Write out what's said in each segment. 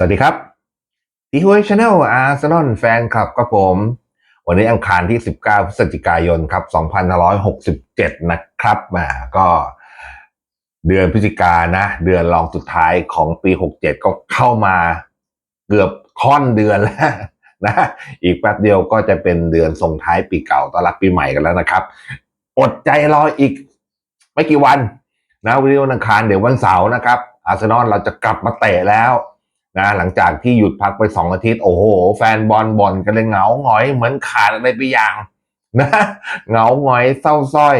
สวัสดีครับอีฮวยชาแนลอาร์เซนอลแฟนคลับกับผม วันนี้อังคารที่ 19 พฤศจิกายนครับ 2567 นะครับมาก็เดือนพฤศจิกานนะ เดือนรองสุดท้ายของปี 67 ก็เข้ามาเกือบค่อนเดือนแล้วนะ อีกแป๊บเดียวก็จะเป็นเดือนส่งท้ายปีเก่าต้อนรับปีใหม่กันแล้วนะครับ อดใจรออีกไม่กี่วันนะวันนี้วันอังคารเดี๋ยววันเสาร์นะครับ อาร์เซนอลเราจะกลับมาเตะแล้ว นะหลังจากที่หยุดพักไปสองอาทิตย์โอ้โห แฟนบอลบอลกันเลยเหงาหงอย เหมือนขาดอะไรไปอย่างนะเหงาหงอยเศร้าสร้อย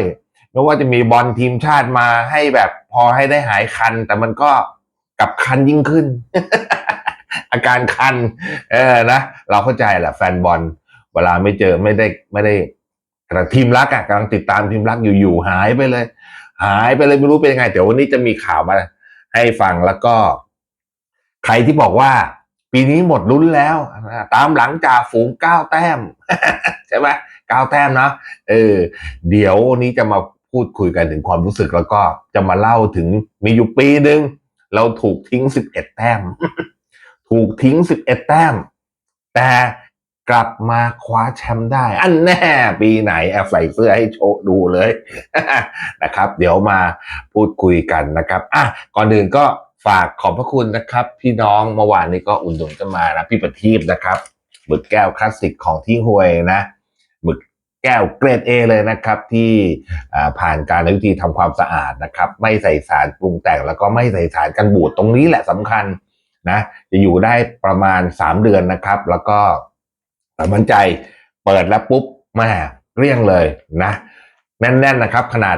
ไม่ว่าจะมีบอลทีมชาติมาให้แบบพอให้ได้หายคัน แต่มันก็กลับคันยิ่งขึ้น อาการคัน เออนะเราเข้าใจแหละแฟนบอล เวลาไม่เจอไม่ได้ไม่ได้กระทีมรักอะกำลังติดตามทีมรักอยู่ๆหายไปเลย หายไปเลยไม่รู้เป็นยังไงเดี๋ยววันนี้จะมีข่าวมาให้ฟังแล้วก็ ใครที่บอกว่า ปีนี้หมดลุ้นแล้ว ตามหลังจากฝูงเก้าแต้ม ใช่ไหมเก้าแต้มเนาะเออ เดี๋ยววันนี้จะมาพูดคุยกันถึงความรู้สึกแล้วก็จะมาเล่าถึงมีอยู่ปีหนึ่งเราถูกทิ้งสิบเอ็ดแต้ม ถูกทิ้งสิบเอ็ดแต้ม แต่กลับมาคว้าแชมป์ได้ อันแน่ปีไหนแอบใส่เสื้อให้โชว์ดูเลยนะครับ เดี๋ยวมาพูดคุยกันนะครับอะก่อนอื่นก็ ฝากขอบพระคุณนะครับ พี่น้องเมื่อวานนี้ก็อุ่นหนุนกันมานะพี่ประทีปนะครับหมึกแก้วคลาสสิกของที่ห่วยนะหมึกแก้วเกรด A เลยนะครับ ที่ผ่านการวิธีทำความสะอาดนะครับ ไม่ใส่สารปรุงแต่งแล้วก็ไม่ใส่สารกันบูดตรงนี้แหละสำคัญนะจะอยู่ได้ประมาณ 3 เดือนนะครับ แล้วก็มั่นใจเปิดแล้วปุ๊บแม่เกลี้ยงเลยนะ แน่นๆนะครับ ขนาด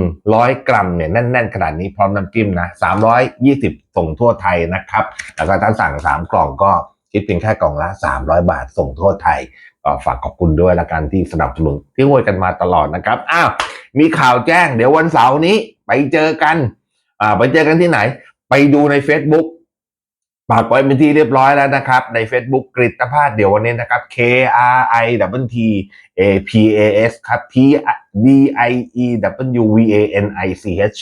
100 กรัมเนี่ยแน่น ๆ ขนาดนี้พร้อมน้ำจิ้มนะ 320 ส่งทั่วไทยนะครับ แล้วก็ถ้าสั่ง 3 กล่องก็คิดเพียงแค่กล่องละ 300 บาทส่งทั่วไทยก็ฝากขอบคุณด้วยละกันที่สนับสนุนที่ห่วยกันมาตลอดนะครับอ้าวมีข่าวแจ้งเดี๋ยววันเสาร์นี้ไปเจอกันอ่าไปเจอกันที่ไหน ไปดูใน Facebook ฝากไว้เป็นที่เรียบร้อยแล้วนะครับ ใน Facebook กริตภาสเดี๋ยววันนี้นะครับ K R I W T A P A S ครับ P D I E W V A N I C H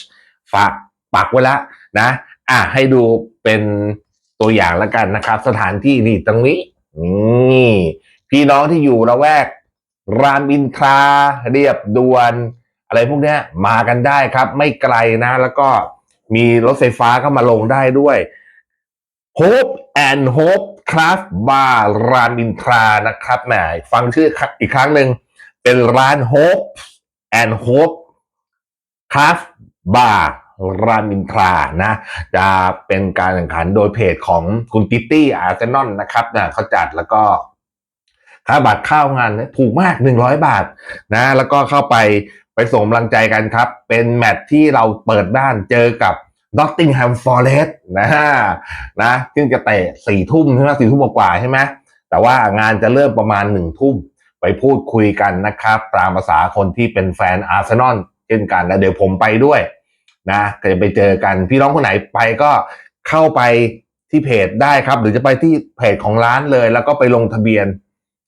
ฝากปักไว้แล้วนะ อะให้ดูเป็นตัวอย่างแล้วกันนะครับ สถานที่นี่ตรงนี้นี่พี่น้องที่อยู่ละแวก รามอินทราเรียบด่วน อะไรพวกนี้มากันได้ครับ ไม่ไกลนะ แล้วก็มีรถไฟฟ้าเข้ามาลงได้ด้วย Hope and Hope Craft Bar รามอินทรานะครับแหมฟังชื่ออีกครั้งหนึ่งเป็นร้าน Hope and Hope Craft Bar รามอินทรานะ จะเป็นการแข่งขันโดยเพจของคุณติตี้อาร์เซนอลนะครับนะเขาจัดแล้วก็ค่าบัตรเข้างานถูกมาก100บาทนะ แล้วก็เข้าไปไปส่งกำลังใจกันครับ เป็นแมตช์ที่เราเปิดบ้านเจอกับ Nottingham Forest นะนะซึ่งจะเตะสี่ทุ่มใช่ไหมสี่ทุ่มกว่าใช่ไหมแต่ว่างานจะเริ่มประมาณหนึ่งทุ่มไปพูดคุยกันนะครับ ตามภาษาคนที่เป็นแฟนอาร์เซนอลเช่นกันแล้วเดี๋ยวผมไปด้วยนะก็จะไปเจอกันพี่น้องคนไหนไปก็เข้าไปที่เพจได้ครับ หรือจะไปที่เพจของร้านเลย แล้วก็ไปลงทะเบียน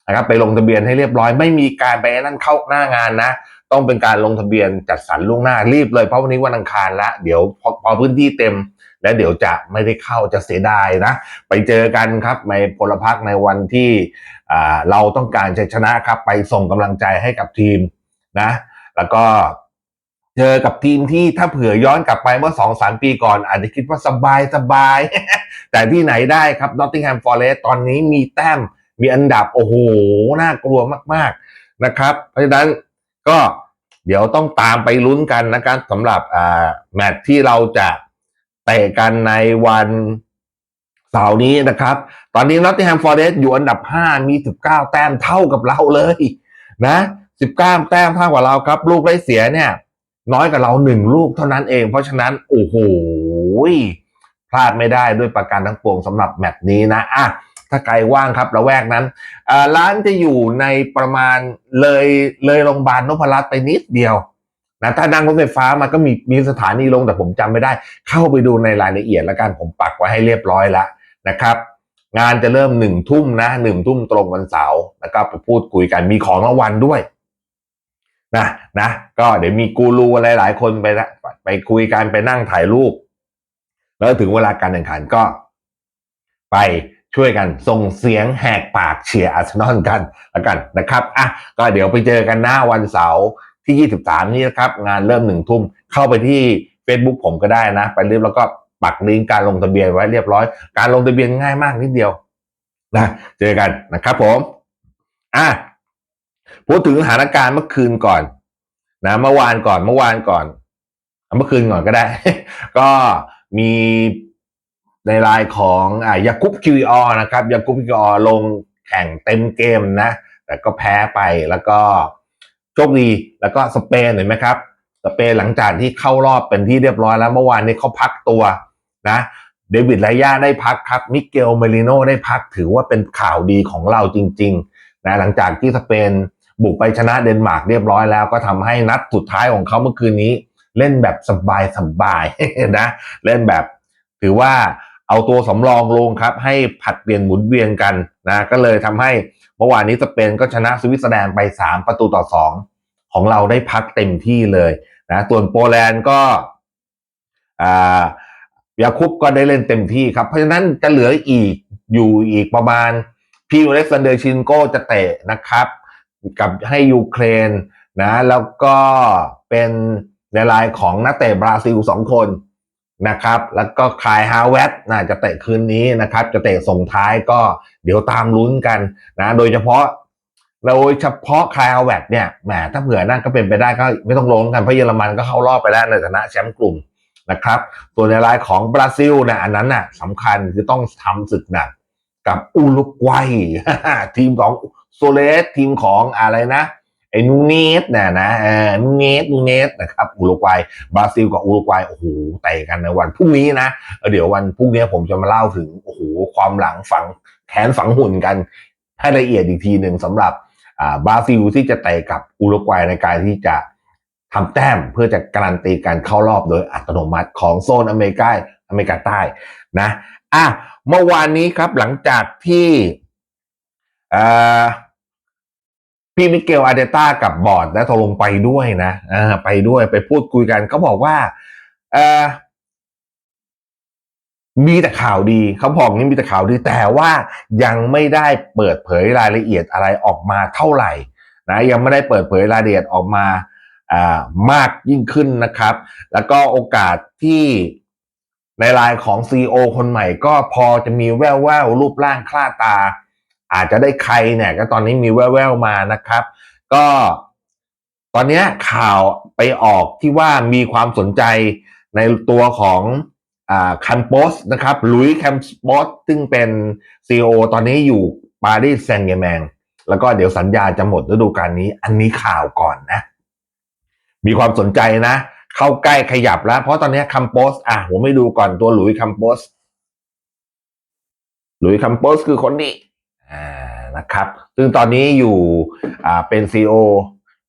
นะครับไปลงทะเบียนให้เรียบร้อย ไม่มีการไปนั่นเข้าหน้างานนะ ต้องเป็นการลงทะเบียนจัดสรรล่วงหน้ารีบเลยเพราะวันนี้วันอังคารแล้วเดี๋ยวพอพอพื้นที่เต็ม แล้วเดี๋ยวจะไม่ได้เข้าจะเสียดายนะ ไปเจอกันครับในพลพักในวันที่เราต้องการชัยชนะครับไปส่งกำลังใจให้กับทีมนะ แล้วก็เจอกับทีมที่ถ้าเผื่อย้อนกลับไปเมื่อสองสามปีก่อน อาจจะคิดว่าสบายสบาย แต่ที่ไหนได้ครับ Nottingham Forest ตอนนี้มีแต้มมีอันดับโอ้โหน่ากลัวมาก ๆนะครับ เพราะฉะนั้น ก็เดี๋ยวต้องตามไปลุ้นกันนะครับสำหรับแมตช์ที่เราจะเตะกันในวันเสาร์นี้นะครับ ตอนนี้ Nottingham Forest อยู่อันดับ 5 มี 19 แต้มเท่ากับเราเลยนะ19 แต้มเท่ากับเราครับ ลูกได้เสียเนี่ย น้อยกว่าเราหนึ่งลูกเท่านั้นเอง เพราะฉะนั้น โอ้โหพลาดไม่ได้ด้วยประการทั้งปวงสำหรับแมตช์นี้นะอะ ถ้าใครว่างครับระแวกนั้นร้านจะอยู่ในประมาณเลยเลยโรงพยาบาลนพรัตน์ไปนิดเดียวนะถ้านั่งรถไฟฟ้ามาก็มีมีสถานีลงแต่ผมจำไม่ได้ เข้าไปดูในรายละเอียดแล้วกันผมปักไว้ให้เรียบร้อยแล้วนะครับ งานจะเริ่มหนึ่งทุ่มนะหนึ่งทุ่มตรงวันเสาร์แล้วก็ไปพูดคุยกันมีของรางวัลด้วยนะนะก็เดี๋ยวมีกูรูอะไรหลายคนไปนะไปคุยกันไปนั่งถ่ายรูป แล้วถึงเวลาการแข่งขันก็ ไป ช่วยกันส่งเสียงแหกปากเชียร์อาร์เซนอลกันแล้วกันนะครับอะก็เดี๋ยวไปเจอกันหน้าวันเสาร์ที่ 23 นี้นะครับ งานเริ่มหนึ่งทุ่มเข้าไปที่ Facebook ผมก็ได้นะ ไปเรียบแล้วก็ปักลิงก์การลงทะเบียนไว้เรียบร้อย การลงทะเบียนง่ายมากนิดเดียวนะเจอกันนะครับผมอะพูดถึงสถานการณ์เมื่อคืนก่อนนะเมื่อวานก่อนเมื่อวานก่อนเอาเมื่อคืนก่อนก็ได้ ก็มี ในไลน์ของอ่ายากุบคิวอนะครับยากุบคิวอลงแข่งเต็มเกมนะ แต่ก็แพ้ไปแล้วก็โชคดีแล้วก็สเปนเห็นไหมครับสเปนหลังจากที่เข้ารอบเป็นที่เรียบร้อยแล้วเมื่อวานนี้เขาพักตัวนะเดวิดไลย่าได้พักครับมิเกลเมลิโนได้พักถือว่าเป็นข่าวดีของเราจริงๆนะหลังจากที่สเปนบุกไปชนะเดนมาร์กเรียบร้อยแล้ว ก็ทำให้นัดสุดท้ายของเขาเมื่อคืนนี้ เล่นแบบสบายๆนะเล่นแบบถือว่า เอาตัวสำรองลงครับ ให้ผัดเปลี่ยนหมุนเวียนกันนะก็เลยทำให้เมื่อวานนี้สเปนก็ชนะสวิตเซอร์แลนด์ไป 3 ประตูต่อ 2 ของเราได้พักเต็มที่เลยนะส่วนโปแลนด์ก็อ่ายาคุปก็ได้เล่นเต็มที่ครับ เพราะฉะนั้นจะเหลืออีกอยู่อีกประมาณพี่อเล็กซานเดอร์ชินโกจะเตะนะครับ กับให้ยูเครนนะแล้วก็เป็นในรายของนักเตะบราซิลสองคน นะครับ แล้วก็คายฮาวเวตน่าจะเตะคืนนี้นะครับ จะเตะส่งท้ายก็เดี๋ยวตามลุ้นกันนะโดยเฉพาะโดยเฉพาะคายฮาวเวตเนี่ยแหมถ้าเผื่อนั่นก็เป็นไปได้ก็ไม่ต้องลงกันเพราะเยอรมันก็เข้ารอบไปแล้วในฐานะแชมป์กลุ่มนะครับส่วนในรายของบราซิลนี่ยอันนั้นน่ะสำคัญคือต้องทำศึกหนักกับอุรุกวัยทีมของโซเลสทีมของอะไรนะ ไอ้นูเนสเนี่ยนะเออนูเนสนูเนสนะครับอุรุกวัยบราซิลกับอุรุกวัยโอ้โหเตะกันในวันพรุ่งนี้นะเดี๋ยววันพรุ่งนี้ผมจะมาเล่าถึงโอ้โหความหลังฝังแขนฝังหุ่นกันให้ละเอียดอีกทีหนึ่งสำหรับอ่าบราซิลที่จะเตะกับอุรุกวัยในการที่จะทำแต้มเพื่อจะการันตีการเข้ารอบโดยอัตโนมัติของโซนอเมริกาอเมริกาใต้นะอะเมื่อวานนี้ครับหลังจากที่อ่า พี่มิเกลอาเดต้ากับบอร์ดและตกลงไปด้วยนะอไปด้วยไปพูดคุยกันเขาบอกว่าเอมีแต่ข่าวดีเขาบอกนี่มีแต่ข่าวดีแต่ว่ายังไม่ได้เปิดเผยรายละเอียดอะไรออกมาเท่าไหร่นะยังไม่ได้เปิดเผยรายละเอียดออกมาอามากยิ่งขึ้นนะครับ แล้วก็โอกาสที่ในรายของซีอคนใหม่ก็พอจะมีแววแววๆรูปร่างคล้าตา อาจจะได้ใครเนี่ย ก็ตอนนี้มีแว่วๆมานะครับ ก็ตอนนี้ข่าวไปออกที่ว่ามีความสนใจในตัวของอคัมโปสนะครับลุยแคมโปสซึ่งเป็นซีอตอนนี้อยู่ปารีสแซงต์แร์แมงแล้วก็เดี๋ยวสัญญาจะหมดฤดูกาลนี้ อันนี้ข่าวก่อนนะ มีความสนใจนะ เข้าใกล้ขยับแล้ว เพราะตอนนี้คัมโปสอะผมไม่ดูก่อนตัวหลุยคัมโปสหลุยคัมโปสคือคนนี้ อ่านะครับ ซึ่งตอนนี้อยู่อ่าเป็นซีอ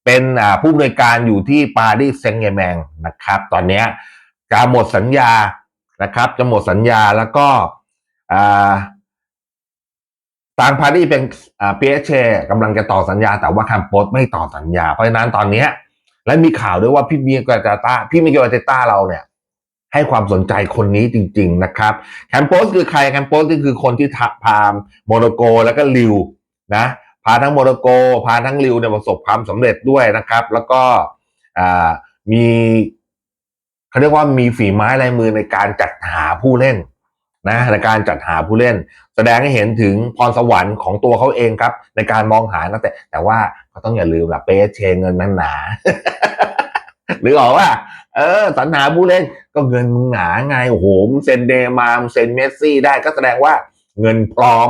เป็นอ่าผู้อำนวยการอยู่ที่ปารีสแซงต์แร์แมงนะครับ ตอนนี้ยจะหมดสัญญานะครับจะหมดสัญญาแล้วก็อ่าทางปารีเป็นอ่าเปเชกำลังจะต่อสัญญา แต่ว่าคัมโปสไม่ต่อสัญญา เพราะฉะนั้นตอนนี้และมีข่าวด้วยว่าพี่มิเกลอาร์เตต้าพี่มิเกลอาร์เตต้าเราเนี่ย ให้ความสนใจคนนี้จริง ๆ นะครับแคมโปสคือใครแคมโปสก็คือคนที่พาโมโนโกแล้วก็ลิวนะพาทั้งโมโนโก พาทั้งลิวเนี่ยประสบความสำเร็จด้วยนะครับ แล้วก็มีเขาเรียกว่ามีฝีไม้ลายมือในการจัดหาผู้เล่นนะในการจัดหาผู้เล่น แสดงให้เห็นถึงพรสวรรค์ของตัวเขาเองครับ ในการมองหานักแต่แต่ว่าก็ต้องอย่าลืมแบบเปเชเงินนั้นหนาหรือออกว่า เออสรรหาผู้เล่นก็เงินมึงหนาไงโอ้โหมึงเซ็นเดมามึงเซ็นเมสซี่ได้ก็แสดงว่าเงินพร้อม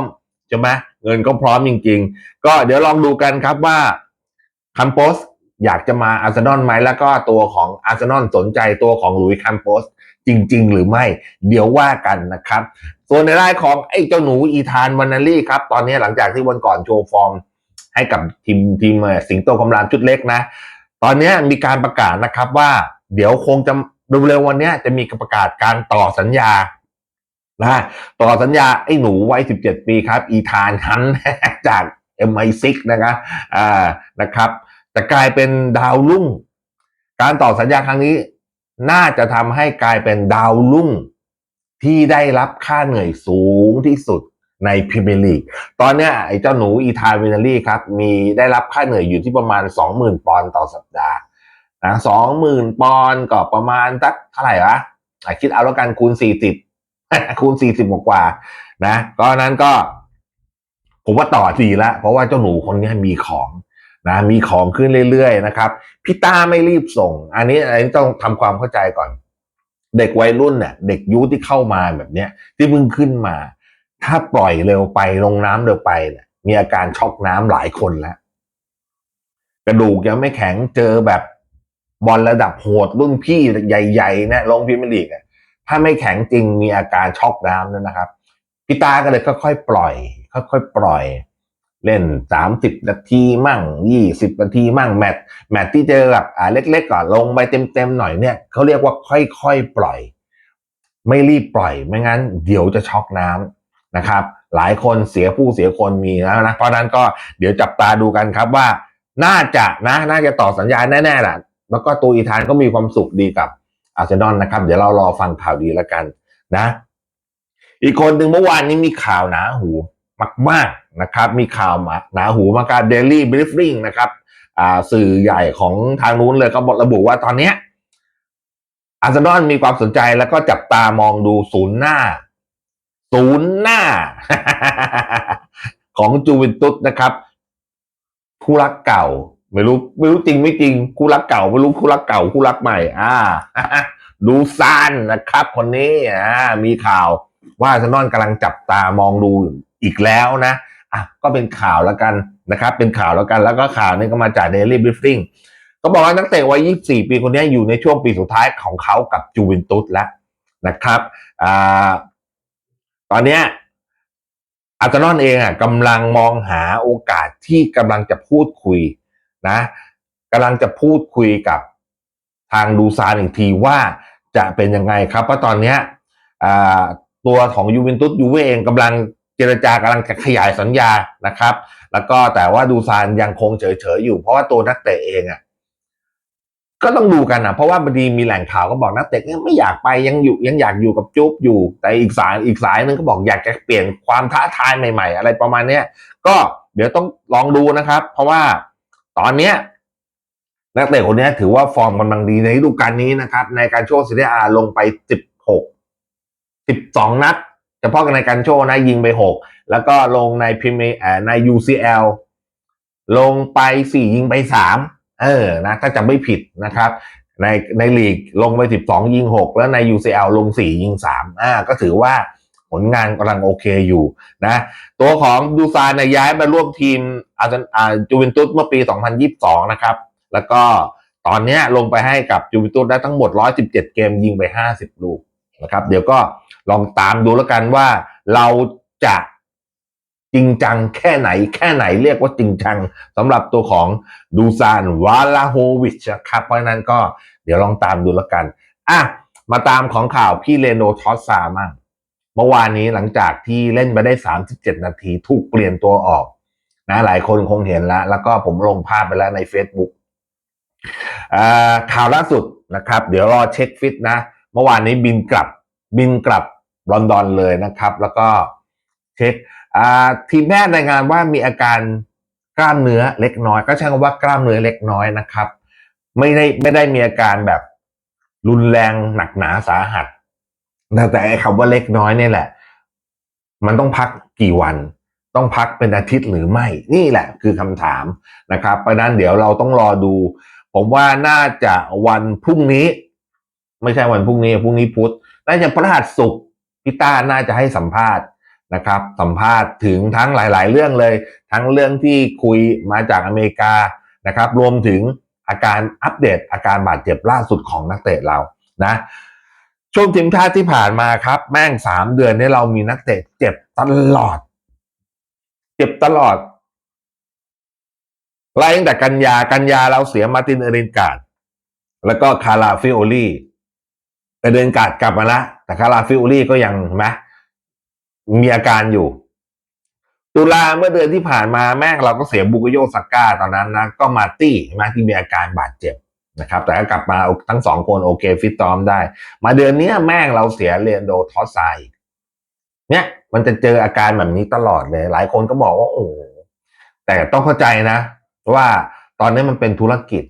ใช่ไหมเงินก็พร้อมจริง ๆ ก็เดี๋ยวลองดูกันครับว่าคัมโปสอยากจะมาอาร์เซนอลไหมแล้วก็ตัวของอาร์เซนอลสนใจตัวของหลุยคัมโปสจริง ๆ หรือไม่ เดี๋ยวว่ากันนะครับ ส่วนในรายของไอ้เจ้าหนูอีธานวานาลี่ครับ ตอนนี้หลังจากที่วันก่อนโชว์ฟอร์ม ให้กับทีมทีมสิงโตกำลังชุดเล็กนะ ตอนนี้มีการประกาศนะครับว่า เดี๋ยวคงจะเร็วๆวันนี้จะมีประกาศการต่อสัญญานะต่อสัญญาไอ้หนูวัย17 ปีครับ อีธานฮันจาก MI6 นะครับอ่านะครับจะกลายเป็นดาวรุ่ง การต่อสัญญาครั้งนี้ น่าจะทำให้กลายเป็นดาวรุ่ง ที่ได้รับค่าเหนื่อยสูงที่สุดในพรีเมียร์ลีก ตอนนี้ไอ้เจ้าหนูอีธานวินารีครับ มีได้รับค่าเหนื่อยอยู่ที่ประมาณ 20,000 ปอนด์ต่อสัปดาห์ นะ20,000ปอนด์ก็ประมาณสักเท่าไหร่วะคิดเอาแล้วกันคูณ40คูณ40กว่านะก็นั้นก็ ผมว่าต่อดีละเพราะว่าเจ้าหนูคนนี้มีของนะมีของขึ้นเรื่อยๆนะครับพี่ต้าไม่รีบส่ง อันนี้อันนี้ต้องทำความเข้าใจก่อน เด็กวัยรุ่นเนี่ยเด็กยุที่เข้ามาแบบเนี้ย ที่เพิ่งขึ้นมา ถ้าปล่อยเร็วไปลงน้ำเร็วไปเนี่ยมีอาการช็อกน้ำหลายคนแล้วกระดูกยังไม่แข็งเจอแบบ บอลระดับโหดรุ่นพี่ใหญ่ๆเนี่ยลงพรีเมียร์ลีกอะถ้าไม่แข็งจริงมีอาการช็อกน้ำนั่นนะครับพี่ตาก็เลยค่อยๆปล่อย ค่อยๆปล่อย เล่นสามสิบนาทีมั่งยี่สิบนาทีมั่งแมตช์แมตช์ที่เจอแบบอ่าเล็กๆก่อนลงไปเต็มๆหน่อยเนี่ยเขาเรียกว่าค่อยๆปล่อย ไม่รีบปล่อยไม่งั้นเดี๋ยวจะช็อกน้ำนะครับ หลายคนเสียผู้เสียคนมีแล้วนะเพราะฉะนั้นก็เดี๋ยวจับตาดูกันครับว่า น่าจะนะ น่าจะต่อสัญญาณแน่ๆแหละ แล้วก็ตัวอีธานก็มีความสุขดีกับอาร์เซนอลนะครับ เดี๋ยวเรารอฟังข่าวดีแล้วกันนะ อีกคนหนึ่งเมื่อวานนี้มีข่าวหนาหูมากๆนะครับ มีข่าวมาหนาหูมาการเดลี่บริฟ i ิงนะครับอ่าสื่อใหญ่ของทางนู้นเลยก็บอกระบุว่าตอนเนี้ยอาร์เซนอลมีความสนใจแล้วก็จับตามองดูศูนย์หน้า ศูนย์หน้า ของจูเวนตุสนะครับคู่รักเก่า ไม่รู้ไม่รู้จริงไม่จริงคู่รักเก่าไม่รู้คู่รักเก่าคู่รักใหม่ อ่าดูซานนะครับ คนนี้อ่ามีข่าวว่าอาร์เซนอลกำลังจับตามองดูอีกแล้วนะอะก็เป็นข่าวแล้วกันนะครับ เป็นข่าวแล้วกันแล้วก็ข่าวนี้ก็มาจาก Daily Briefing ก็บอกว่านักเตะวัย 24 ปีคนนี้อยู่ในช่วงปีสุดท้ายของเขากับจูเวนตุสแล้วนะครับอ่าตอนเนี้ยอาร์เซนอลเองอะกำลังมองหาโอกาสที่กำลังจะพูดคุย นะกำลังจะพูดคุยกับทางดูซานอีกทีว่าจะเป็นยังไงครับ เพราะตอนนี้ตัวของยูเวนตุสยูเวเองกำลังเจรจากำลังจะขยายสัญญานะครับ แล้วก็แต่ว่าดูซานยังคงเฉยๆอยู่ เพราะว่าตัวนักเตะเองอะก็ต้องดูกันนะเพราะว่าบางทีมีแหล่งข่าวก็บอกนักเตะเนี่ยไม่อยากไปยังอยู่ยังอยากอยู่กับจุ๊บอยู่ แต่อีกสายอีกสายหนึงก็บอกอยากจะเปลี่ยนความท้าทายใหม่ ๆ อะไรประมาณเนี้ยก็เดี๋ยวต้องลองดูนะครับ เพราะว่า ตอนเนี้ยนักเตะคนนี้ถือว่าฟอร์มกำลังดีในฤดูกาลนี้นะครับ ในการโชว์ซีเรียอาลงไป16 12นัดเฉพาะในการโชว์นะยิงไป6แล้วก็ลงในพรีเมียร์ใน UCL ลงไป4ยิงไป3เออนะถ้าจะไม่ผิดนะครับ ในในลีกลงไป12ยิง6แล้วใน UCL ลง4ยิง3อ่าก็ถือว่า ผลงานกำลังโอเคอยู่นะตัวของดูซานเนี่ยย้ายมาร่วมทีมอาร์เซนอ่าจูเวนตุสเมื่อปี 2022 นะครับ แล้วก็ตอนนี้ลงไปให้กับจูเวนตุสได้ทั้งหมด 117 เกมยิงไป 50 ลูกนะครับ เดี๋ยวก็ลองตามดูแล้วกันว่าเราจะจริงจังแค่ไหนแค่ไหนเรียกว่าจริงจังสำหรับตัวของดูซานวาลาโฮวิชนะครับ เพราะฉะนั้นก็เดี๋ยวลองตามดูแล้วกันอะมาตามของข่าวพี่เลโนทอสซามั่ง เมื่อวานนี้หลังจากที่เล่นไปได้ 37 นาทีถูกเปลี่ยนตัวออก นะ หลายคนคงเห็นแล้ว แล้วก็ผมลงภาพไปแล้วใน Facebook ข่าวล่าสุดนะครับ เดี๋ยวรอเช็คฟิตนะ เมื่อวานนี้บินกลับ บินกลับลอนดอนเลยนะครับ แล้วก็เช็คทีมแพทย์รายงานว่ามีอาการกล้ามเนื้อเล็กน้อย ก็ใช้คำว่ากล้ามเนื้อเล็กน้อยนะครับ ไม่ได้ไม่ได้มีอาการแบบรุนแรงหนักหนาสาหัส แต่แต่ไอ้คำว่าเล็กน้อยเนี่ยแหละ มันต้องพักกี่วัน ต้องพักเป็นอาทิตย์หรือไม่ นี่แหละคือคำถามนะครับ เพราะนั้นเดี๋ยวเราต้องรอดู ผมว่าน่าจะวันพรุ่งนี้ ไม่ใช่วันพรุ่งนี้พรุ่งนี้พุธน่าจะพฤหัสศุกร์พี่ต้าน่าจะให้สัมภาษณ์นะครับ สัมภาษณ์ถึงทั้งหลาย ๆ เรื่องเลย ทั้งเรื่องที่คุยมาจากอเมริกานะครับ รวมถึงอาการอัปเดตอาการบาดเจ็บล่าสุดของนักเตะเรานะ ช่วงทีมชาติที่ผ่านมาครับ แม่งสามเดือนนี้เรามีนักเตะเจ็บตลอด เจ็บตลอดไล่ตั้งแต่กันยากันยาเราเสียมาตินเอเรนการ์ดแล้วก็คาราฟิโอลี่เอเรนการ์ดกลับมาล้วแต่คาราฟิโอลี่ก็ยังเห็นไหมมีอาการอยู่ ตุลาเมื่อเดือนที่ผ่านมาแม่งเราก็เสียบุกโยซาก้าตอนนั้นนะก็มาตี้ใช่ไหมที่มีอาการบาดเจ็บ นะครับแต่ก็กลับมาทั้งสองคนโอเคฟิตตอมได้ มาเดือนนี้แม่งเราเสียเรียนโดทอสไซเนี่ยมันจะเจออาการแบบนี้ตลอดเลย หลายคนก็บอกว่าโอ้แต่ต้องเข้าใจนะ ว่าตอนนี้มันเป็นธุรกิจ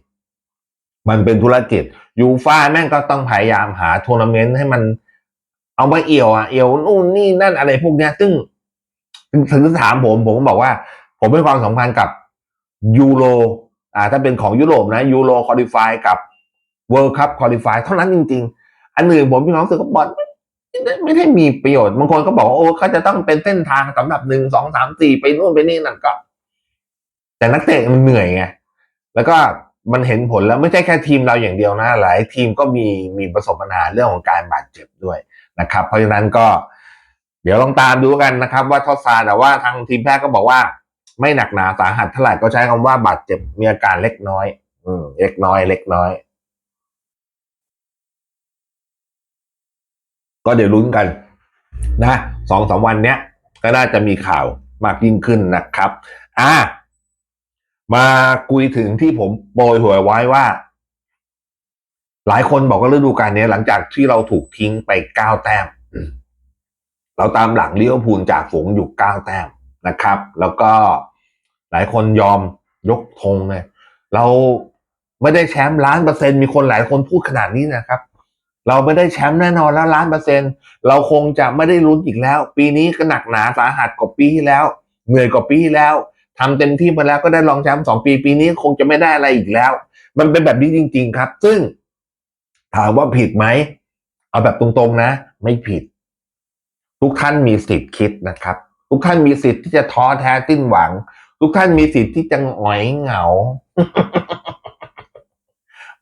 มันเป็นธุรกิจยูฟ่าแม่งก็ต้องพยายามหาทัวร์นาเมนต์ให้มันเอามาเอี่ยวอะเอี่ยวนู่นนี่นั่นอะไรพวกเนี้ย ซึ่งถึงถามผมผมก็บอกว่า ผมเป็นความสัมพันธ์กับยูโร อ่าถ้าเป็นของยุโรปนะยูโรคอลิฟายกับเวิลด์คัพคอลิฟายเท่านั้นจริง ๆ อันอื่นผมมีความรู้สึกว่าบอลไม่ได้ไม่ได้มีประโยชน์บางคนก็บอกว่าโอ้เขาจะต้องเป็นเส้นทางสำหรับหนึ่งสองสามสี่ไปนู่นไปนี่นั่นก็ แต่นักเตะมันเหนื่อยไงแล้วก็มันเห็นผลแล้วไม่ใช่แค่ทีมเราอย่างเดียวนะ หลายทีมก็มีมีประสบปัญหาเรื่องของการบาดเจ็บด้วยนะครับ เพราะฉะนั้นก็ เดี๋ยวลองตามดูกันนะครับ ว่าทอดซาแต่ว่าทางทีมแพทย์ก็บอกว่า ไม่หนักหนาสาหัสเท่าไหร่ก็ใช้คำว่าบาดเจ็บมีอาการเล็กน้อย อืมเล็กน้อยเล็กน้อย ก็เดี๋ยวลุ้นกัน นะสองสามวันเนี้ยก็น่าจะมีข่าวมากยิ่งขึ้นนะครับ อ่า มาคุยถึงที่ผมโปรยหัวไว้ว่า หลายคนบอกว่าฤดูกาลนี้หลังจากที่เราถูกทิ้งไปเก้าแต้ม เราตามหลังเลิเวพูลจากฝูงอยู่เก้าแต้มนะครับ แล้วก็ หลายคนยอมยกธงเลยเราไม่ได้แชมป์ล้านเปอร์เซ็นต์มีคนหลายคนพูดขนาดนี้นะครับ เราไม่ได้แชมป์แน่นอนแล้วล้านเปอร์เซ็นต์เราคงจะไม่ได้ลุ้นอีกแล้ว ปีนี้ก็หนักหนาสาหัสกว่าปีที่แล้ว เหนื่อยกว่าปีที่แล้วทำเต็มที่มาแล้วก็ได้รองแชมป์สองปี ปีนี้คงจะไม่ได้อะไรอีกแล้ว มันเป็นแบบนี้จริง ๆ ครับ ซึ่งถามว่าผิดไหมเอาแบบตรงๆนะ ไม่ผิด ทุกท่านมีสิทธิ์คิดนะครับ ทุกท่านมีสิทธิ์ที่จะท้อแท้สิ้นหวัง ทุกท่านมีสิทธิ์ที่จะหงอยเหงา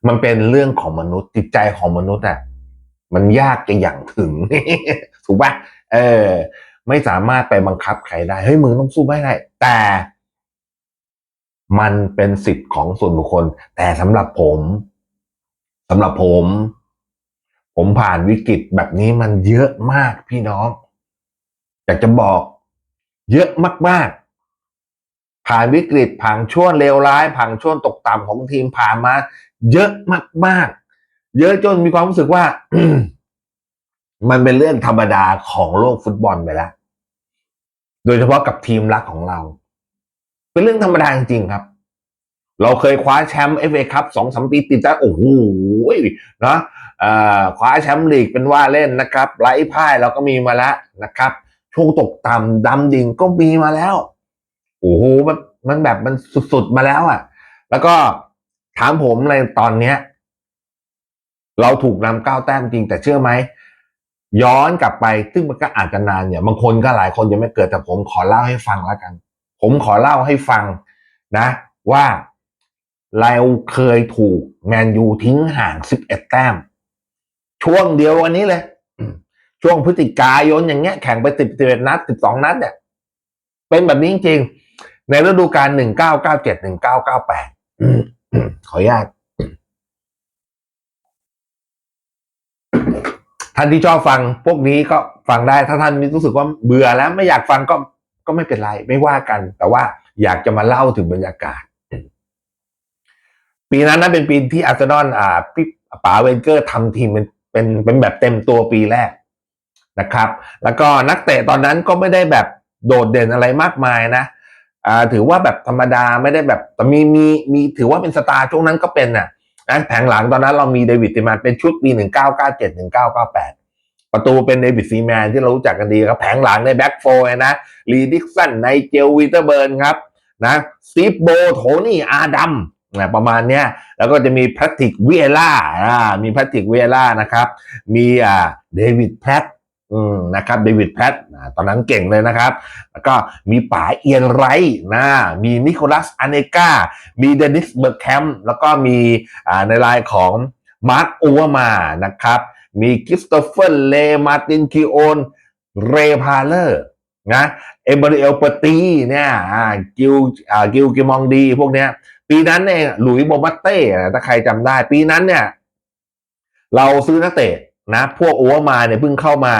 มันเป็นเรื่องของมนุษย์จิตใจของมนุษย์อะ มันยากจะอย่างถึง ถูกปะเออ ไม่สามารถไปบังคับใครได้ เฮ้ยมึงต้องสู้ไม่ได้ แต่ มันเป็นสิทธิ์ของส่วนบุคคล แต่สำหรับผมสำหรับผม ผมผ่านวิกฤตแบบนี้มันเยอะมากพี่น้อง อยากจะบอก เยอะมาก ผ่านวิกฤตผ่านช่วงเลวร้าย ผ่านช่วงตกต่ำของทีมผ่านมา เยอะมากๆ เยอะจนมีความรู้สึกว่า มันเป็นเรื่องธรรมดาของโลกฟุตบอลไปแล้ว โดยเฉพาะกับทีมรักของเรา เป็นเรื่องธรรมดาจริงๆครับ เราเคยคว้าแชมป์เอฟเอคัพสองสามปีติดแล้วโอ้โหนะคว้าแชมป์ลีกเป็นว่าเล่นนะครับไร้พ่ายเราก็มีมาแล้วนะครับ ช่วงตกต่ำดำดิ่งก็มีมาแล้ว โอ้โหมันมันแบบมันสุดๆมาแล้วอะ แล้วก็ถามผมในตอนเนี้ย เราถูกนำเก้าแต้มจริงแต่เชื่อไหมย้อนกลับไปซึ่งมันก็อาจจะนานเนี่ยบางคนก็หลายคนยังไม่เกิดแต่ผมขอเล่าให้ฟังแล้วกัน ผมขอเล่าให้ฟังนะ ว่าเราเคยถูกแมนยูทิ้งห่าง11แต้ม ช่วงเดียววันนี้เลย ช่วงพฤศจิกายนอย่างเงี้ยแข่งไปสิบสิบเอ็ดนัดสิบสองนัดเนี่ยเป็นแบบนี้จริงๆ ในฤดูกาลหนึ่งเก้าเก้าเจ็ดหนึ่งเก้าเก้าแปดขออนุญาตท่านที่ชอบฟังพวกนี้ก็ฟังได้ ถ้าท่านรู้สึกว่าเบื่อแล้วไม่อยากฟังก็ก็ไม่เป็นไร ไม่ว่ากัน แต่ว่าอยากจะมาเล่าถึงบรรยากาศ ปีนั้นนะเป็นปีที่อาร์เซนอลอ่าพี่ป๋าเวนเกอร์ทำทีมเป็นเป็นเป็นแบบเต็มตัวปีแรกนะครับ แล้วก็นักเตะตอนนั้นก็ไม่ได้แบบโดดเด่นอะไรมากมายนะ อ่าถือว่าแบบธรรมดาไม่ได้แบบแต่มีมีมีถือว่าเป็นสตาร์ช่วงนั้นก็เป็นน่ะนะแผงหลังตอนนั้นเรามีเดวิดติมนเป็นชุดปีหนึ่งเก้าเก้าเจ็ดหนึ่งเก้าเก้าแปดประตูเป็นเดวิดซีแมนที่เรารู้จักกันดีครับ แผงหลังในแบ็กโฟร์นะลีดิกสันในเจลวีเตอร์เบิร์นครับนะซีฟโบโทนี่อาดัมนะประมาณเนี้ยแล้วก็จะมีแพทริกเวล่าอ่ามีแพทริกเวล่านะครับ มีอ่าเดวิดแพท นะครับเดวิดแพทตอนนั้นเก่งเลยนะครับ แล้วก็มีป๋าเอียนไรท์นะมีนิโคลัสอเนกามีเดนิสเบอร์แคมแล้วก็มีในรายของมาร์คอูวมานะครับมีคริสโตเฟอร์เลมาตินคิโอนเรพาเลอร์นะเอเบริเอลเปตีเนี่ยกิลกิลกิมองดีพวกเนี้ย ปีนั้นเนี่ยหลุยโบบัตเต้ถ้าใครจำได้ ปีนั้นเนี่ย เราซื้อนักเตะ นะพวกโอเวอร์มาเนี่ยเพิ่งเข้ามา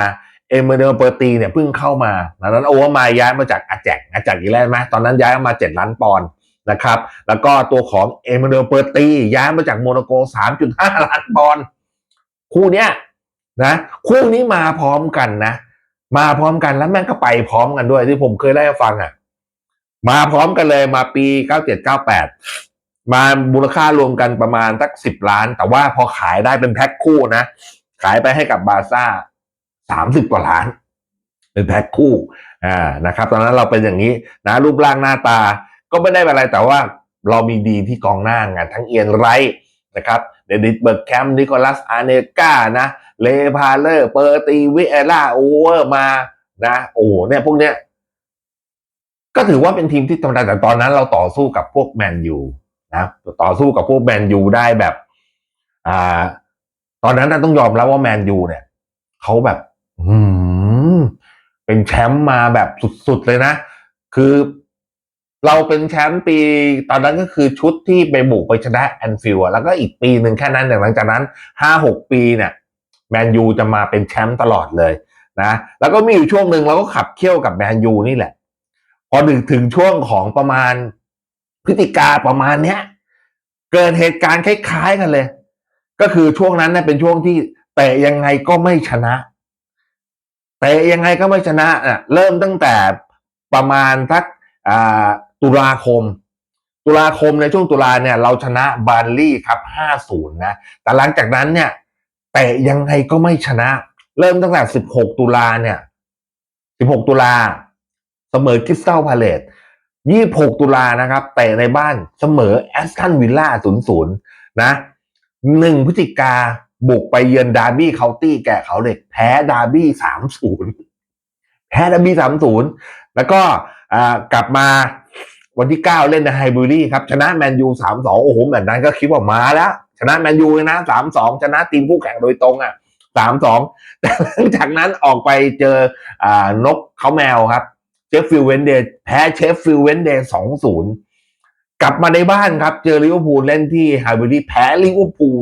เอเมเดลเปอร์ตีเนี่ยเพิ่งเข้ามาตอนนั้นโอเวอร์มาย้ายมาจากอาแจกอาแจกอีแล้วไหมตอนนั้นย้ายมาเจ็ดล้านปอนด์นะครับแล้วก็ตัวของเอเม u นเปอร์ตีย้ายมาจากโมนาโก 3.5 ล้านปอนด์คู่เนี้ยนะคู่นี้มาพร้อมกันนะ มาพร้อมกันแล้วแม่งก็ไปพร้อมกันด้วยที่ผมเคยได้ฟังอะมาพร้อมกันเลยมาปี 9798 มามูลค่ารวมกันประมาณสักสิบล้าน แต่ว่าพอขายได้เป็นแพ็คคู่นะ ขายไปให้กับบาร์ซ่าสามสิบกว่าล้าน เป็นแพ็คคู่อ่านะครับ ตอนนั้นเราเป็นอย่างนี้นะรูปร่างหน้าตาก็ไม่ได้เป็นอะไรแต่ว่าเรามีดีที่กองหน้างานทั้งเอียนไรนะครับเดนิสเบิร์กแคมป์นิโคลัสอาเนกานะ เลพาเลอร์เปอร์ตีวิเอล่าโอเวอร์มานะ โอ้เนี่ยพวกเนี้ยก็ถือว่าเป็นทีมที่ธรรมดาแต่ตอนนั้นเราต่อสู้กับพวกแมนยูนะต่อสู้กับพวกแมนยูได้แบบ อ่า ตอนนั้นต้องยอมรับว่าแมนยูเนี่ยเขาแบบอืมเป็นแชมป์มาแบบสุดๆเลยนะ คือเราเป็นแชมป์ปี ตอนนั้นก็คือชุดที่ไปบุกไปชนะแอนฟิลด์แล้วก็อีกปีหนึ่งแค่นั้นหลังจากนั้นห้าหกปีเนี่ยแมนยูจะมาเป็นแชมป์ตลอดเลยนะแล้วก็มีอยู่ช่วงหนึ่งเราก็ขับเคี่ยวกับแมนยูนี่แหละ พอถึงถึงช่วงของประมาณพฤศจิกาประมาณเนี้ย เกิดเหตุการณ์คล้ายๆกันเลย ก็คือช่วงนั้นเนี่ยเป็นช่วงที่เตะยังไงก็ไม่ชนะเตะยังไงก็ไม่ชนะอะเริ่มตั้งแต่ประมาณทักอ่าตุลาคม ตุลาคมในช่วงตุลาเนี่ยเราชนะบาร์ลี่ครับ5-0นะแต่หลังจากนั้นเนี่ยเตะยังไงก็ไม่ชนะ เริ่มตั้งแต่ 16 ตุลาเนี่ย 16 ตุลาเสมอคริสตัลพาเลต26 ตุลานะครับเตะในบ้านเสมอแอสตันวิลล่า0-0นะ หนึ่งพฤศจิกาบุกไปเยือนดาร์บี้เคานตี้แก่เขาเด็ก แพ้ดาร์บี้3-0แพ้ดาร์บี้3-0แล้วก็กลับมาวันที่9เล่นในไฮบูรี่ครับ ชนะแมนยู3-2โอ้โหแบบนั้นก็คิดว่ามาแล้ว ชนะแมนยูเลยนะ3-2ชนะทีมคู่แข่งโดยตรงอะ3-2แต่หลังจากนั้นออกไปเจออ่านกเขาแมวครับ เชฟฟิลเวนเดย์แพ้เชฟฟิลเวนเดย์2-0 กลับมาในบ้านครับ เจอลิเวอร์พูลเล่นที่ไฮบูรี่แพ้ลิเวอร์พูล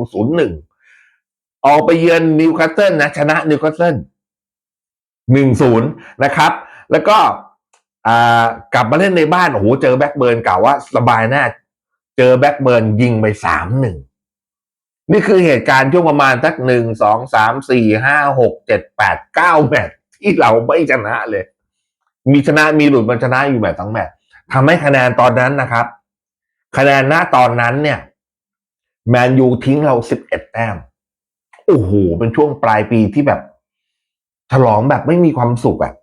0-1ออกไปเยือนนิวคาสเซิลนะ ชนะนิวคาสเซิล1-0นะครับ แล้วก็กลับมาเล่นในบ้านโอ้โหเจอแบ็กเบิร์นกล่าวว่าสบายแน่เจอแบ็กเบิร์นยิงไปสามหนึ่งนี่คือเหตุการณ์ช่วงประมาณสักหนึ่งสองสามสี่ห้าหกเจ็ดแปดเก้าแมตช์ที่เราไม่ชนะเลย มีชนะมีหลุดมันชนะอยู่แบบทั้งแมตช์ทำให้คะแนนตอนนั้นนะครับ คะแนนหน้าตอนนั้นเนี่ย แมนยูทิ้งเราสิบเอ็ดแต้ม โอ้โห เป็นช่วงปลายปีที่แบบ ฉลองแบบไม่มีความสุขอะ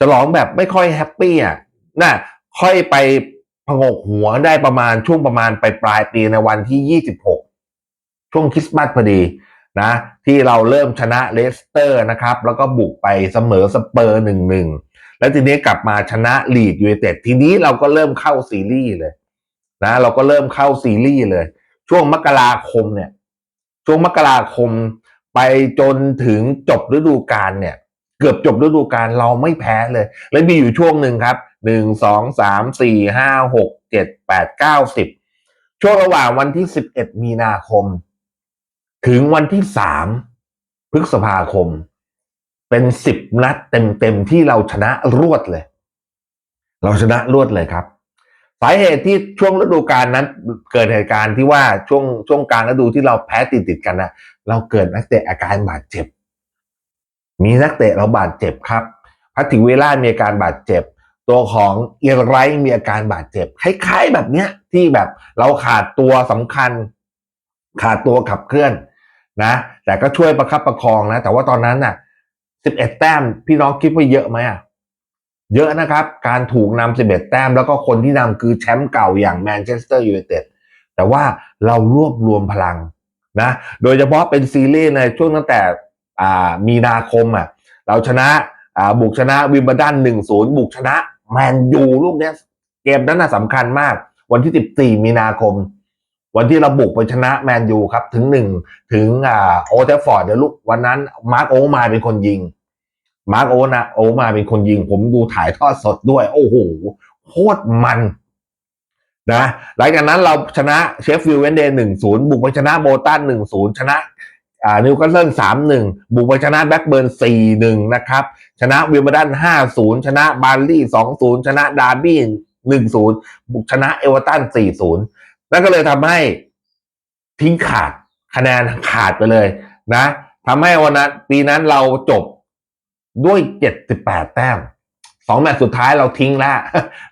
ฉลองแบบไม่ค่อยแฮปปี้อะน่ะ ค่อยไปพงกหัวได้ประมาณช่วงประมาณปลายปลายปีในวันที่ยี่สิบหกช่วงคริสต์มาสพอดีนะ ที่เราเริ่มชนะเลสเตอร์นะครับ แล้วก็บุกไปเสมอสเปอร์หนึ่งหนึ่งแล้วทีนี้กลับมาชนะลีดยูไนเต็ดทีนี้เราก็เริ่มเข้าซีรีส์เลย นะเราก็เริ่มเข้าซีรีส์เลย ช่วงมกราคมเนี่ย ช่วงมกราคมไปจนถึงจบฤดูกาลเนี่ย เกือบจบฤดูกาลเราไม่แพ้เลย แล้วมีอยู่ช่วงหนึ่งครับหนึ่งสองสามสี่ห้าหกเจ็ดแปดเก้าสิบช่วงระหว่างวันที่สิบเอ็ดมีนาคม ถึงวันที่สามพฤษภาคม เป็นสิบนัดเต็มๆที่เราชนะรวดเลย เราชนะรวดเลยครับ สาเหตุที่ช่วงฤดูกาลนั้นเกิดเหตุการณ์ที่ว่าช่วงช่วงกลางฤดูที่เราแพ้ติดติดกันนะเราเกิดนักเตะอาการบาดเจ็บ มีนักเตะเราบาดเจ็บครับพัติวิล่ามีอาการบาดเจ็บ ตัวของเอียร์ไรมีอาการบาดเจ็บคล้ายๆแบบเนี้ยที่แบบเราขาดตัวสำคัญ ขาดตัวขับเคลื่อนนะ แต่ก็ช่วยประคับประคองนะ แต่ว่าตอนนั้นน่ะสิบเอ็ดแต้มพี่น้องคิดว่าเยอะไหมอะ เยอะนะครับ การถูกนำสิบเอ็ดแต้ม แล้วก็คนที่นำคือแชมป์เก่าอย่างแมนเชสเตอร์ยูไนเต็ดแต่ว่าเรารวบรวมพลังนะ โดยเฉพาะเป็นซีรีส์ในช่วงตั้งแต่มีนาคมอะเราชนะบุกชนะวิมเบิลดันหนึ่งศูนย์บุกชนะแมนยูลูกเนี้ยเกมนั้นน่ะสำคัญมาก วันที่สิบสี่มีนาคม วันที่เราบุกไปชนะแมนยูครับ ถึงหนึ่งถึงอ่าโอเทฟฟอร์ดเดี๋ยวลูกวันนั้นมาร์กโอมาเป็นคนยิง มาร์กโอนะโอมาเป็นคนยิง ผมดูถ่ายทอดสดด้วย โอ้โหโคตรมันนะหลังจากนั้นเราชนะเชฟฟิลด์เวนเดย์หนึ่งศูนย์บุกไปชนะโบตันหนึ่งศูนย์ชนะอ่านิวคาสเซิลสามหนึ่งบุกไปชนะแบ็กเบิร์นสี่หนึ่งนะครับชนะวิลเบอร์ดันห้าศูนย์ชนะบาร์ลี่สองศูนย์ชนะดาร์บี้หนึ่งศูนย์บุกชนะเอเวอร์ตันสี่ศูนย์นั่นก็เลยทำให้ทิ้งขาดคะแนนขาดไปเลยนะทำให้วันนั้นปีนั้นเราจบ ด้วยเจ็ดสิบแต้มสองแมตช์สุดท้ายเราทิ้งแล้ว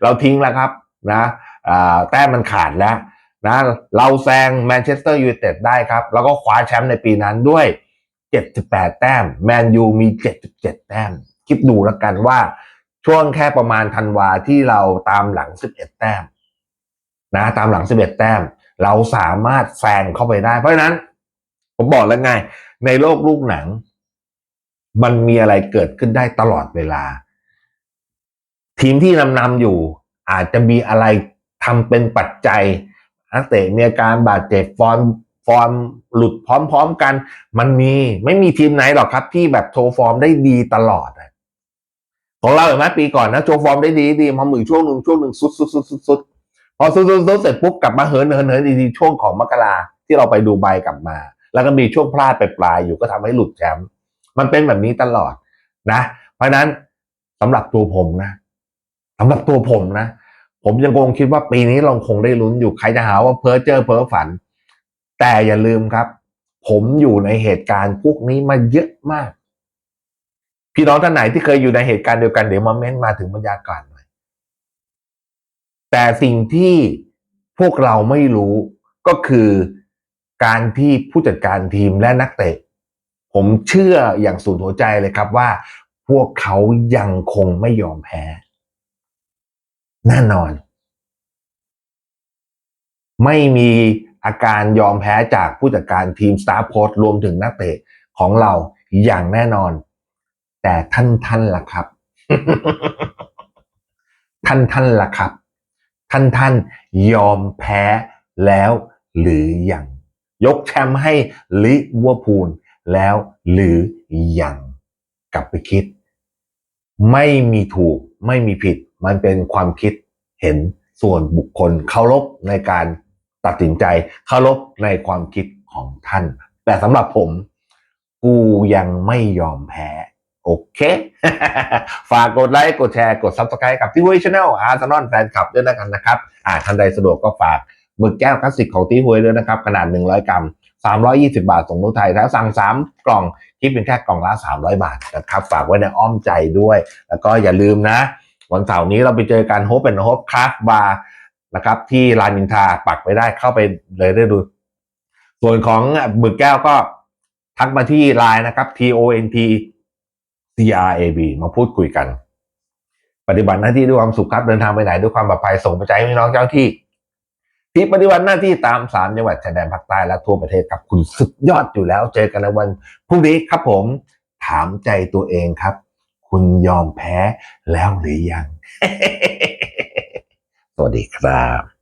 เราทิ้งแล้วครับนะแต้มมันขาดแล้วนะเราแซงแมนเชสเตอร์ยูไนเต็ดได้ครับ แล้วก็คว้าแชมป์ในปีนั้นด้วย 78 แต้ม แมนยูมี 77 แต้ม คิดดูแล้วกันว่าช่วงแค่ประมาณธันวาที่เราตามหลัง 11 แต้มนะตามหลัง 11 แต้ม เราสามารถแซงเข้าไปได้ เพราะฉะนั้น ผมบอกแล้วไง ในโลกลูกหนัง มันมีอะไรเกิดขึ้นได้ตลอดเวลา ทีมที่นำนำอยู่ อาจจะมีอะไรทำเป็นปัจจัยนักเตะมีอาการบาดเจ็บฟอร์มฟอร์มหลุดพร้อมๆกัน มันมีไม่มีทีมไหนหรอกครับ ที่แบบโชว์ฟอร์มได้ดีตลอดของเราเห็นไหมปีก่อนนะโชว์ฟอร์มได้ดีดีพอมือช่วงหนึ่งช่วงหนึ่งสุดสุดสุดสุดสุดพอสุดสุดสุดเสร็จปุ๊บกลับมาเหินเหินเหินดีๆช่วงของมกราที่เราไปดูใบกลับมา แล้วก็มีช่วงพลาดไปปลายอยู่ก็ทำให้หลุดแชมป์ มันเป็นแบบนี้ตลอดนะ เพราะฉะนั้นสำหรับตัวผมนะสำหรับตัวผมนะ ผมยังคงคิดว่าปีนี้เราคงได้ลุ้นอยู่ใครจะหาว่าเพ้อเจอเพ้อฝัน แต่อย่าลืมครับ ผมอยู่ในเหตุการณ์พวกนี้มาเยอะมาก พี่น้องท่านไหนที่เคยอยู่ในเหตุการณ์เดียวกันเดี๋ยวมาเม้นมาถึงบรรยากาศหน่อยแต่สิ่งที่พวกเราไม่รู้ก็คือการที่ผู้จัดการทีมและนักเตะ ผมเชื่ออย่างสุดหัวใจเลยครับว่า พวกเขายังคงไม่ยอมแพ้ แน่นอน ไม่มีอาการยอมแพ้จากผู้จัดการทีมสตาร์โค้ชรวมถึงนักเตะของเราอย่างแน่นอน แต่ท่านท่านล่ะครับ ท่านท่านล่ะครับ ท่านท่านยอมแพ้แล้วหรือยัง ยกแชมป์ให้ลิเวอร์พูล แล้วหรือยังกลับไปคิด ไม่มีถูกไม่มีผิด มันเป็นความคิดเห็นส่วนบุคคลเคารพในการตัดสินใจเคารพในความคิดของท่าน แต่สำหรับผม กูยังไม่ยอมแพ้ โอเค ฝากกดไลค์ กดแชร์ กด Subscribe กับที่ฮุยช anel อาร์ซนอลแฟนคลับด้วยนะกันนะครับ อ่าท่านใดสะดวกก็ฝากหมึกแก้วคลาสสิกของที่ฮุยด้วยนะครับ ขนาด 100 กรัม 320 บาทส่งทั่วไทยถ้าสั่ง 3 กล่องคิดเป็นแค่กล่องละ 300 บาทนะครับฝากไว้ในอ้อมใจด้วย แล้วก็อย่าลืมนะ วันเสาร์นี้เราไปเจอกันโฮปเป็นโฮปคราฟบาร์นะครับที่รามอินทาปักไปได้เข้าไปเลยได้ดู ส่วนของหมึกแก้วก็ทักมาที่ไลน์นะครับ T O N T C R A B มาพูดคุยกัน ปฏิบัติหน้าที่ด้วยความสุขครับเดินทางไปไหนด้วยความปลอดภัยส่งไปใจให้น้องเจ้าที่ ที่ปฏิบัติหน้าที่ตามสามจังหวัดชายแดนภาคใต้และทั่วประเทศครับคุณสุดยอดอยู่แล้ว เจอกันในวันพรุ่งนี้ครับผม ถามใจตัวเองครับ คุณยอมแพ้แล้วหรือยัง สวัสดีครับ